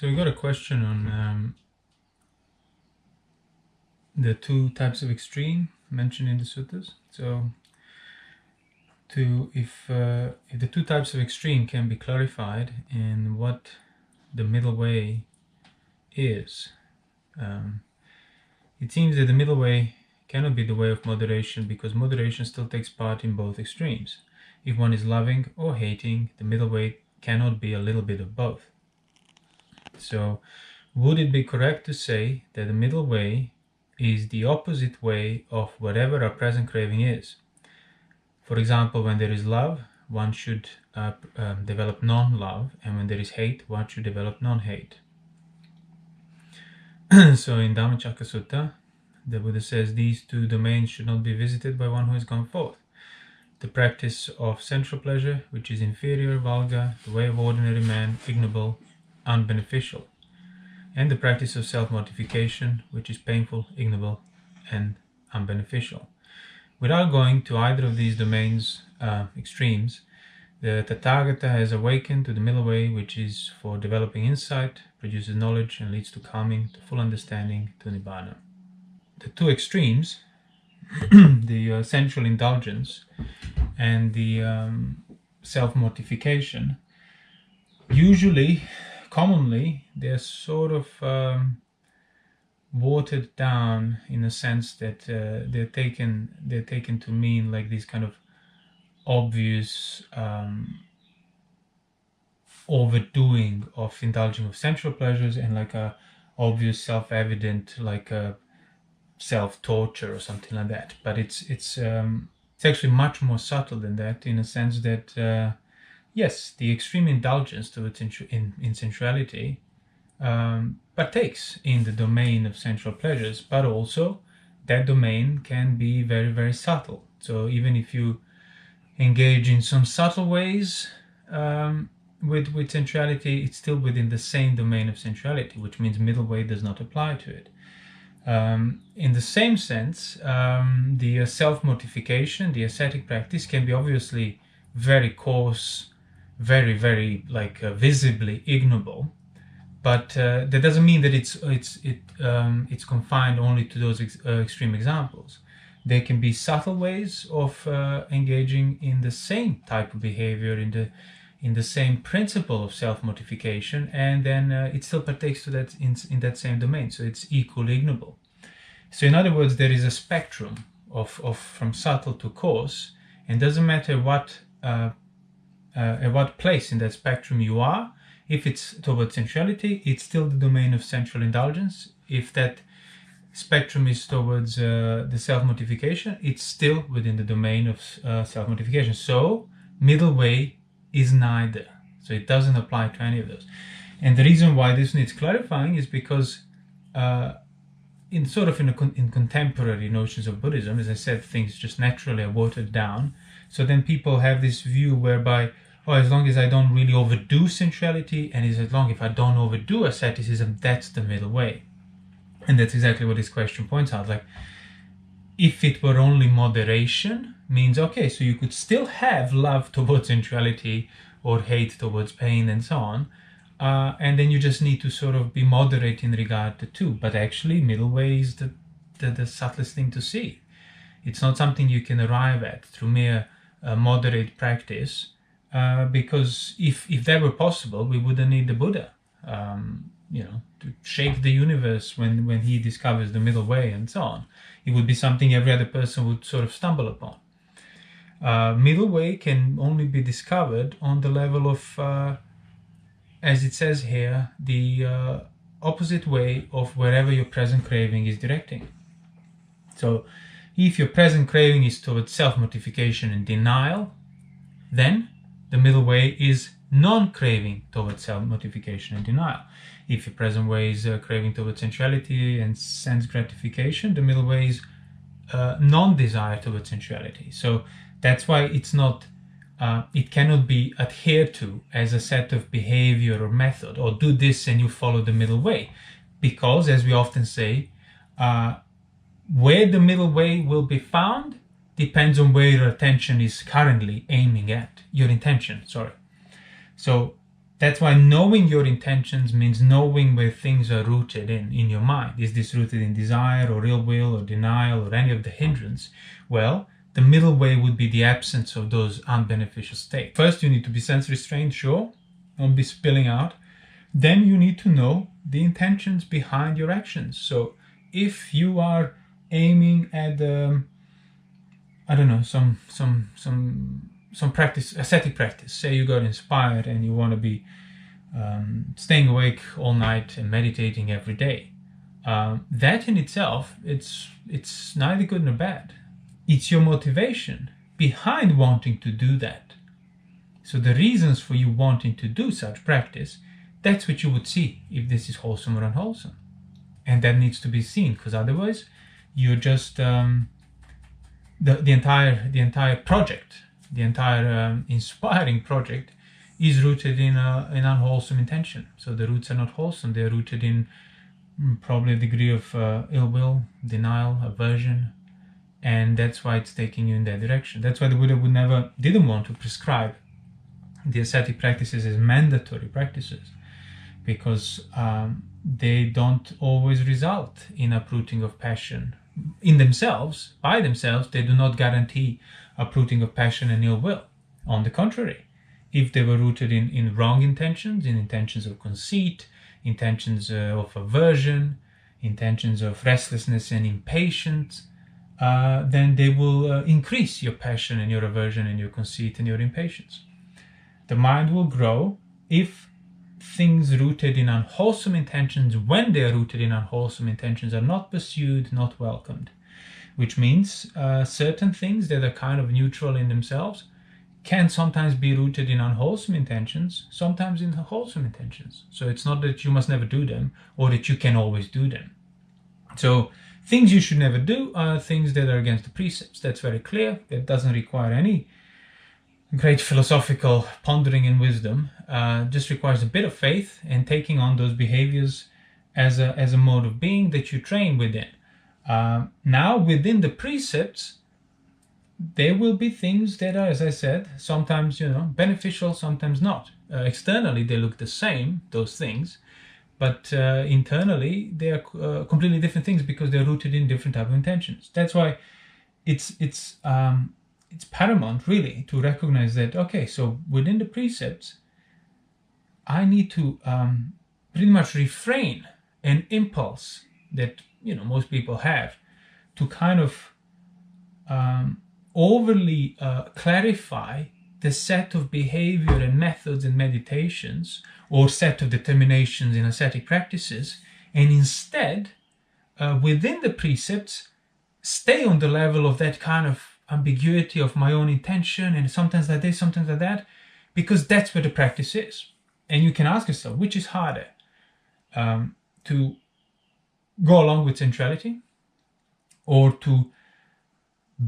So we got a question on um, the two types of extreme mentioned in the suttas. So, to if uh, if the two types of extreme can be clarified in what the middle way is, um, it seems that the middle way cannot be the way of moderation because moderation still takes part in both extremes. If one is loving or hating, the middle way cannot be a little bit of both. So, would it be correct to say that the middle way is the opposite way of whatever our present craving is? For example, when there is love, one should uh, um, develop non love, and when there is hate, one should develop non hate. so, in Dhammacakka Sutta, the Buddha says these two domains should not be visited by one who has gone forth. The practice of sensual pleasure, which is inferior, vulgar, the way of ordinary man, ignoble, unbeneficial, and the practice of self mortification, which is painful, ignoble, and unbeneficial. Without going to either of these domains uh, extremes, the Tathagata has awakened to the middle way, which is for developing insight, produces knowledge, and leads to calming, to full understanding, to Nibbana. The two extremes, the uh, sensual indulgence and the um, self mortification, usually commonly they're sort of um, watered down in a sense that uh, they're taken they're taken to mean like these kind of obvious um, overdoing of indulging of sensual pleasures and like a obvious self-evident like a self-torture or something like that. But it's it's um, it's actually much more subtle than that in a sense that uh, yes, the extreme indulgence towards in, in sensuality um, partakes in the domain of sensual pleasures, but also that domain can be very, very subtle. So even if you engage in some subtle ways um, with, with sensuality, it's still within the same domain of sensuality, which means middle way does not apply to it. Um, in the same sense, um, the self mortification, the ascetic practice, can be obviously very coarse very very like uh, visibly ignoble but uh, that doesn't mean that it's it's it um, it's confined only to those ex- uh, extreme examples. There can be subtle ways of uh, engaging in the same type of behavior in the in the same principle of self-mortification and then uh, it still partakes to that in, in that same domain so it's equally ignoble. So in other words there is a spectrum of, of from subtle to coarse and doesn't matter what uh, uh, at what place in that spectrum you are. If it's towards sensuality, it's still the domain of sensual indulgence. If that spectrum is towards uh, the self mortification, it's still within the domain of uh, self mortification. So, middle way is neither. So, it doesn't apply to any of those. And the reason why this needs clarifying is because, uh, in sort of in, a, in contemporary notions of Buddhism, as I said, things just naturally are watered down so then people have this view whereby, oh, as long as I don't really overdo sensuality, and as long if I don't overdo asceticism, that's the middle way. And that's exactly what this question points out. Like, if it were only moderation, means okay, so you could still have love towards sensuality or hate towards pain and so on. Uh, and then you just need to sort of be moderate in regard to two. But actually, middle way is the, the, the subtlest thing to see. It's not something you can arrive at through mere moderate practice uh, because if if that were possible we wouldn't need the buddha um, you know to shake the universe when when he discovers the middle way and so on. It would be something every other person would sort of stumble upon. Uh, middle way can only be discovered on the level of uh, as it says here the uh, opposite way of wherever your present craving is directing. So if your present craving is towards self mortification and denial, then the middle way is non craving towards self mortification and denial. If your present way is uh, craving towards sensuality and sense gratification, the middle way is uh, non desire towards sensuality. So that's why it's not, uh, it cannot be adhered to as a set of behavior or method, or do this and you follow the middle way. Because, as we often say, uh, where the middle way will be found depends on where your attention is currently aiming at. Your intention, sorry. So That's why knowing your intentions means knowing where things are rooted in, in your mind. Is this rooted in desire or ill will or denial or any of the hindrance? Well, the middle way would be the absence of those unbeneficial states. First, you need to be sense restrained, sure, don't be spilling out. Then you need to know the intentions behind your actions. So if you are aiming at um, I don't know some some some some practice ascetic practice. Say you got inspired and you want to be um, staying awake all night and meditating every day. Um, that in itself it's it's neither good nor bad. It's your motivation behind wanting to do that. So the reasons for you wanting to do such practice that's what you would see if this is wholesome or unwholesome. And that needs to be seen because otherwise you're just um, the, the entire the entire project the entire um, inspiring project is rooted in a, an unwholesome intention. So the roots are not wholesome; they are rooted in mm, probably a degree of uh, ill will, denial, aversion, and that's why it's taking you in that direction. That's why the Buddha would never didn't want to prescribe the ascetic practices as mandatory practices, because um, they don't always result in uprooting of passion in themselves, by themselves, they do not guarantee uprooting of passion and ill will. On the contrary, if they were rooted in, in wrong intentions, in intentions of conceit, intentions uh, of aversion, intentions of restlessness and impatience, uh, then they will uh, increase your passion and your aversion and your conceit and your impatience. The mind will grow if things rooted in unwholesome intentions, when they are rooted in unwholesome intentions, are not pursued, not welcomed. Which means uh, certain things that are kind of neutral in themselves can sometimes be rooted in unwholesome intentions, sometimes in wholesome intentions. So it's not that you must never do them or that you can always do them. So things you should never do are things that are against the precepts. That's very clear. That doesn't require any great philosophical pondering and wisdom uh, just requires a bit of faith and taking on those behaviors as a, as a mode of being that you train within. Uh, now, within the precepts, there will be things that are, as I said, sometimes you know beneficial, sometimes not. Uh, externally, they look the same; those things, but uh, internally, they are uh, completely different things because they're rooted in different type of intentions. That's why it's it's um, it's paramount really to recognize that okay so within the precepts i need to um, pretty much refrain an impulse that you know most people have to kind of um, overly uh, clarify the set of behavior and methods and meditations or set of determinations in ascetic practices and instead uh, within the precepts stay on the level of that kind of ambiguity of my own intention and sometimes like this, sometimes like that, because that's where the practice is. And you can ask yourself, which is harder um, to go along with centrality or to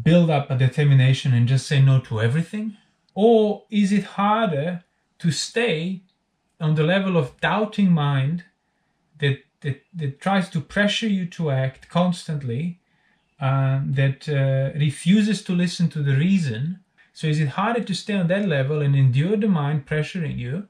build up a determination and just say no to everything? Or is it harder to stay on the level of doubting mind that, that, that tries to pressure you to act constantly uh, that uh, refuses to listen to the reason. So is it harder to stay on that level and endure the mind pressuring you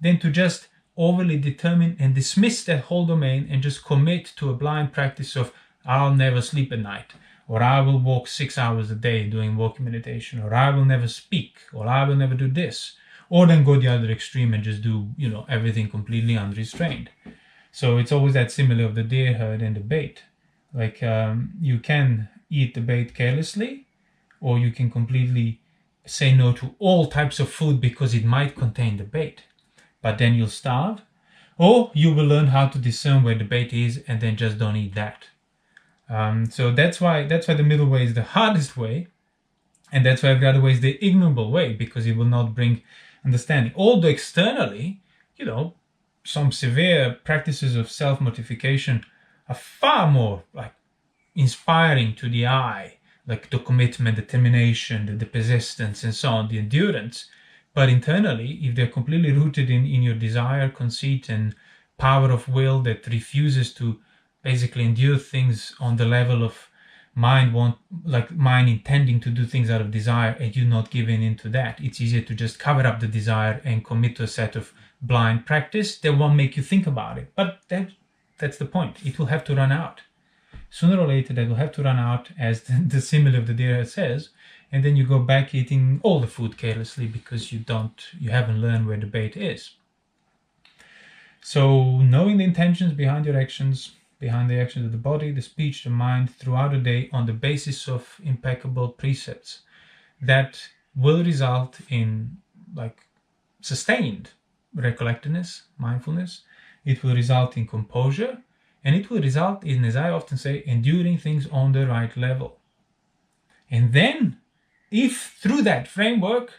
than to just overly determine and dismiss that whole domain and just commit to a blind practice of I'll never sleep at night, or I will walk six hours a day doing walking meditation, or I will never speak, or I will never do this, or then go the other extreme and just do you know everything completely unrestrained. So it's always that similar of the deer herd and the bait. Like um, you can eat the bait carelessly, or you can completely say no to all types of food because it might contain the bait. But then you'll starve, or you will learn how to discern where the bait is and then just don't eat that. Um, so that's why that's why the middle way is the hardest way, and that's why every other way is the ignorable way because it will not bring understanding. Although externally, you know, some severe practices of self mortification are far more like inspiring to the eye, like the commitment, determination, the, the persistence, and so on, the endurance. But internally, if they're completely rooted in, in your desire, conceit, and power of will that refuses to basically endure things on the level of mind want like mind intending to do things out of desire and you not giving into that it's easier to just cover up the desire and commit to a set of blind practice that won't make you think about it but that that's the point it will have to run out sooner or later that will have to run out as the, the simile of the deer says and then you go back eating all the food carelessly because you don't you haven't learned where the bait is so knowing the intentions behind your actions behind the actions of the body, the speech, the mind throughout the day on the basis of impeccable precepts that will result in like sustained recollectedness, mindfulness. It will result in composure and it will result in, as I often say, enduring things on the right level. And then, if through that framework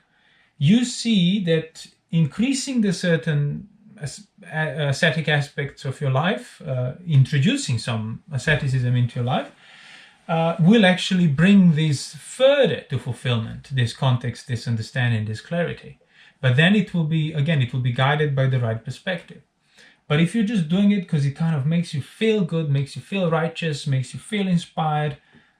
you see that increasing the certain ascetic aspects of your life, uh, introducing some asceticism into your life, uh, will actually bring this further to fulfillment, this context, this understanding, this clarity. But then it will be, again, it will be guided by the right perspective. But if you're just doing it because it kind of makes you feel good, makes you feel righteous, makes you feel inspired,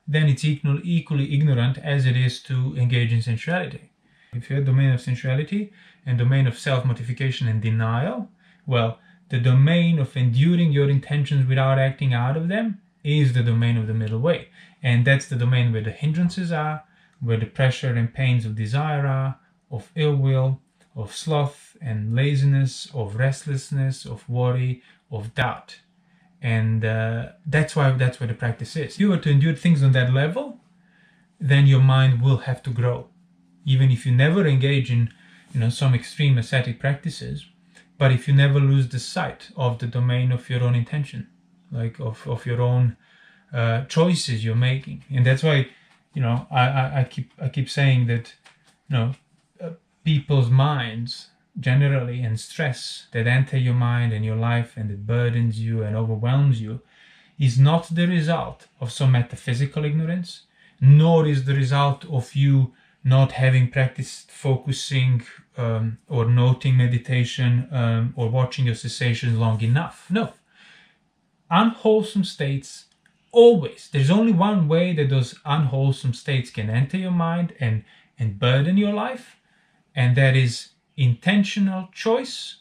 then it's equally ignorant as it is to engage in sensuality. If you're a domain of sensuality and domain of self-mortification and denial, well, the domain of enduring your intentions without acting out of them is the domain of the middle way. And that's the domain where the hindrances are, where the pressure and pains of desire are, of ill will, of sloth and laziness, of restlessness, of worry, of doubt. And uh, that's why that's where the practice is. If you were to endure things on that level, then your mind will have to grow. Even if you never engage in you know some extreme ascetic practices, but if you never lose the sight of the domain of your own intention like of, of your own uh, choices you're making and that's why you know I, I, I keep i keep saying that you know uh, people's minds generally and stress that enter your mind and your life and it burdens you and overwhelms you is not the result of some metaphysical ignorance nor is the result of you not having practiced focusing um, or noting meditation um, or watching your cessation long enough. No. Unwholesome states always, there's only one way that those unwholesome states can enter your mind and, and burden your life, and that is intentional choice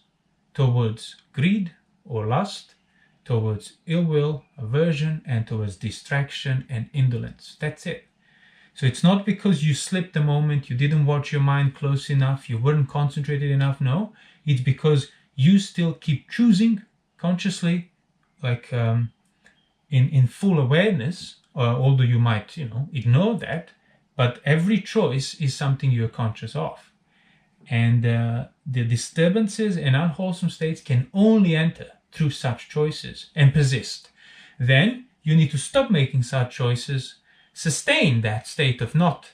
towards greed or lust, towards ill will, aversion, and towards distraction and indolence. That's it. So it's not because you slipped a moment, you didn't watch your mind close enough, you weren't concentrated enough. No, it's because you still keep choosing consciously, like um, in in full awareness. Uh, although you might, you know, ignore that, but every choice is something you're conscious of, and uh, the disturbances and unwholesome states can only enter through such choices and persist. Then you need to stop making such choices sustain that state of not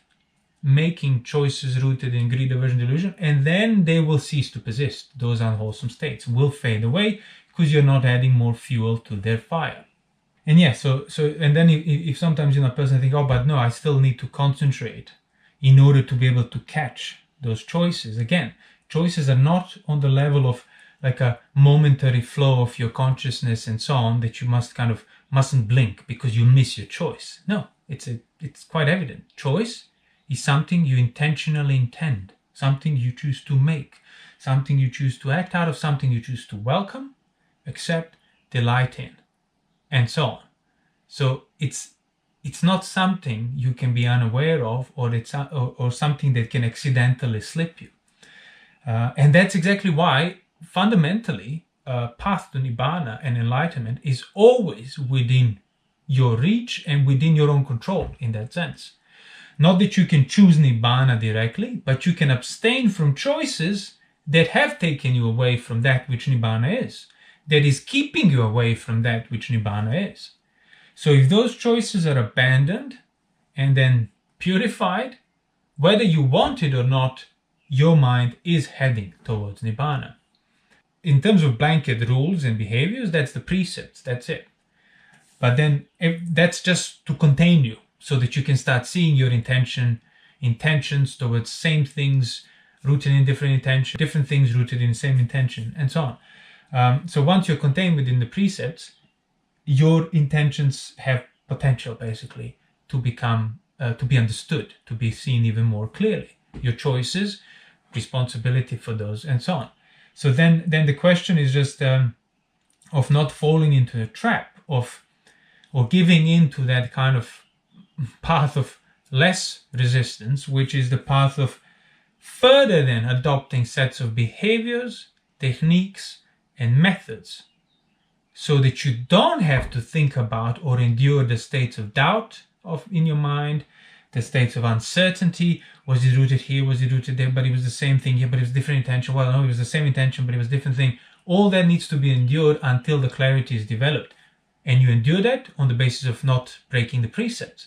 making choices rooted in greed, aversion, delusion, and then they will cease to persist. Those unwholesome states will fade away because you're not adding more fuel to their fire. And yeah, so so and then if, if sometimes you know a person think, oh, but no, I still need to concentrate in order to be able to catch those choices. Again, choices are not on the level of like a momentary flow of your consciousness and so on that you must kind of mustn't blink because you miss your choice. No, it's a it's quite evident. Choice is something you intentionally intend, something you choose to make, something you choose to act out of, something you choose to welcome, accept, delight in, and so on. So it's it's not something you can be unaware of, or it's or, or something that can accidentally slip you. Uh, and that's exactly why fundamentally uh, path to nibbana and enlightenment is always within your reach and within your own control in that sense. Not that you can choose Nibbana directly, but you can abstain from choices that have taken you away from that which Nibbana is, that is keeping you away from that which Nibbana is. So if those choices are abandoned and then purified, whether you want it or not, your mind is heading towards Nibbana. In terms of blanket rules and behaviors, that's the precepts, that's it. But then that's just to contain you so that you can start seeing your intention, intentions towards same things rooted in different intention, different things rooted in the same intention, and so on. Um, so once you're contained within the precepts, your intentions have potential basically to become uh, to be understood, to be seen even more clearly. Your choices, responsibility for those, and so on. So then, then the question is just um, of not falling into a trap of or giving into that kind of path of less resistance, which is the path of further than adopting sets of behaviors, techniques, and methods so that you don't have to think about or endure the states of doubt of in your mind the states of uncertainty. Was it rooted here? Was it rooted there? But it was the same thing here but it was different intention. Well no it was the same intention but it was different thing. All that needs to be endured until the clarity is developed. And you endure that on the basis of not breaking the precepts.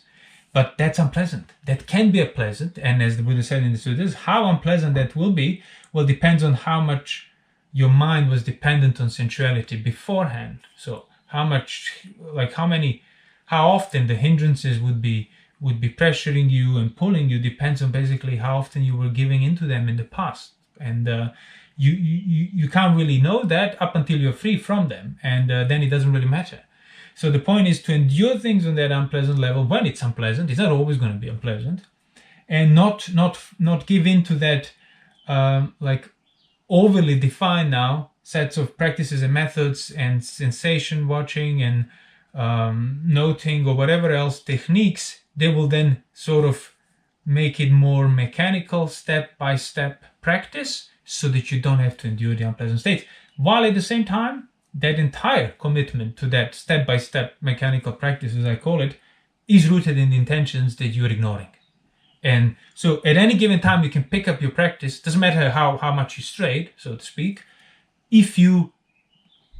But that's unpleasant. That can be unpleasant and as the buddha said in the sutras how unpleasant that will be well depends on how much your mind was dependent on sensuality beforehand. So how much like how many how often the hindrances would be would be pressuring you and pulling you depends on basically how often you were giving into them in the past. And uh, you, you you can't really know that up until you're free from them. And uh, then it doesn't really matter. So the point is to endure things on that unpleasant level when it's unpleasant. It's not always going to be unpleasant. And not not not give in to that um, like overly defined now sets of practices and methods and sensation watching and um, noting or whatever else techniques, they will then sort of make it more mechanical, step by step practice so that you don't have to endure the unpleasant states. While at the same time, that entire commitment to that step by step mechanical practice, as I call it, is rooted in the intentions that you're ignoring. And so at any given time, you can pick up your practice, doesn't matter how, how much you strayed, so to speak, if you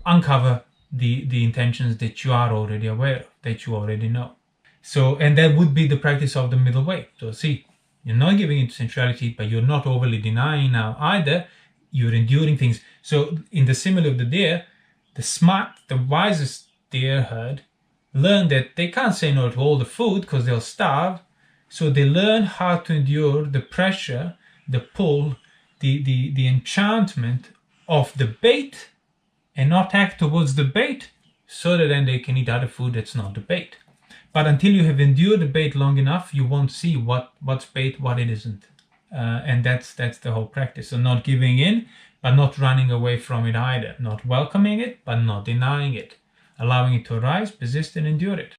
uncover the, the intentions that you are already aware of, that you already know. So, and that would be the practice of the middle way. So, see, you're not giving into sensuality, but you're not overly denying now either. You're enduring things. So, in the simile of the deer, the smart, the wisest deer herd learn that they can't say no to all the food because they'll starve so they learn how to endure the pressure, the pull, the, the, the enchantment of the bait and not act towards the bait so that then they can eat other food that's not the bait. But until you have endured the bait long enough, you won't see what, what's bait, what it isn't. Uh, and that's that's the whole practice. So not giving in, but not running away from it either. Not welcoming it, but not denying it. Allowing it to arise, persist, and endure it.